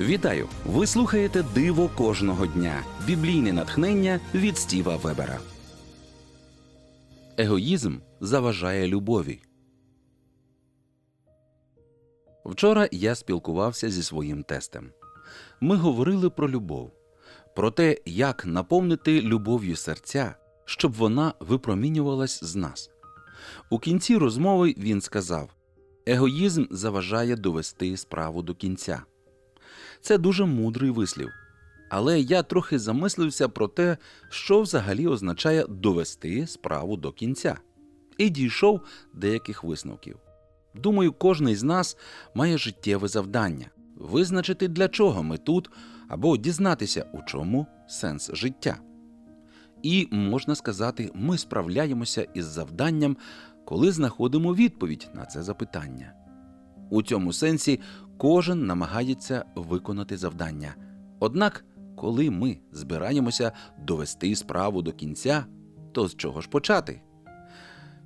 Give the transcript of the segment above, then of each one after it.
Вітаю! Ви слухаєте Диво кожного дня. Біблійне натхнення від Стіва Вебера. Егоїзм заважає любові. Вчора я спілкувався зі своїм тестем. Ми говорили про любов, про те, як наповнити любов'ю серця, щоб вона випромінювалась з нас. У кінці розмови він сказав: Егоїзм заважає довести справу до кінця. Це дуже мудрий вислів. Але я трохи замислився про те, що взагалі означає довести справу до кінця, і дійшов деяких висновків. Думаю, кожен з нас має життєве завдання визначити, для чого ми тут, або дізнатися, у чому сенс життя. І можна сказати, ми справляємося із завданням, коли знаходимо відповідь на це запитання. У цьому сенсі кожен намагається виконати завдання. Однак, коли ми збираємося довести справу до кінця, то з чого ж почати?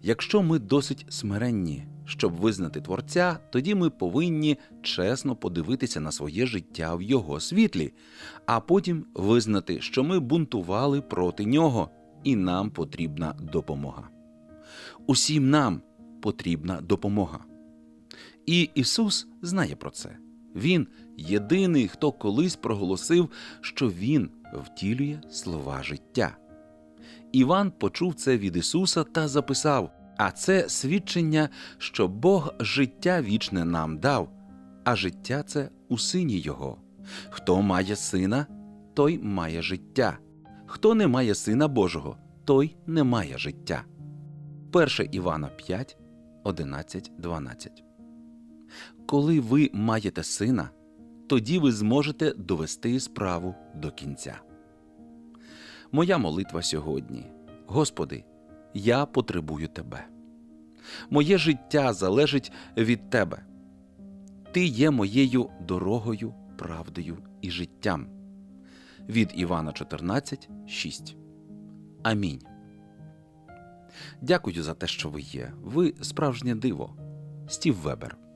Якщо ми досить смиренні, щоб визнати Творця, тоді ми повинні чесно подивитися на своє життя в його світлі, а потім визнати, що ми бунтували проти нього, і нам потрібна допомога. Усім нам потрібна допомога. І Ісус знає про це. Він єдиний, хто колись проголосив, що Він втілює слова життя. Іван почув це від Ісуса та записав: А це свідчення, що Бог життя вічне нам дав, а життя це у сині Його. Хто має сина, той має життя. Хто не має сина Божого, той не має життя. 1 Івана 5, 11, 12 коли ви маєте сина, тоді ви зможете довести справу до кінця. Моя молитва сьогодні. Господи, я потребую Тебе. Моє життя залежить від Тебе. Ти є моєю дорогою, правдою і життям. Від Івана 14, 6. Амінь. Дякую за те, що ви є. Ви справжнє диво. Стів Вебер.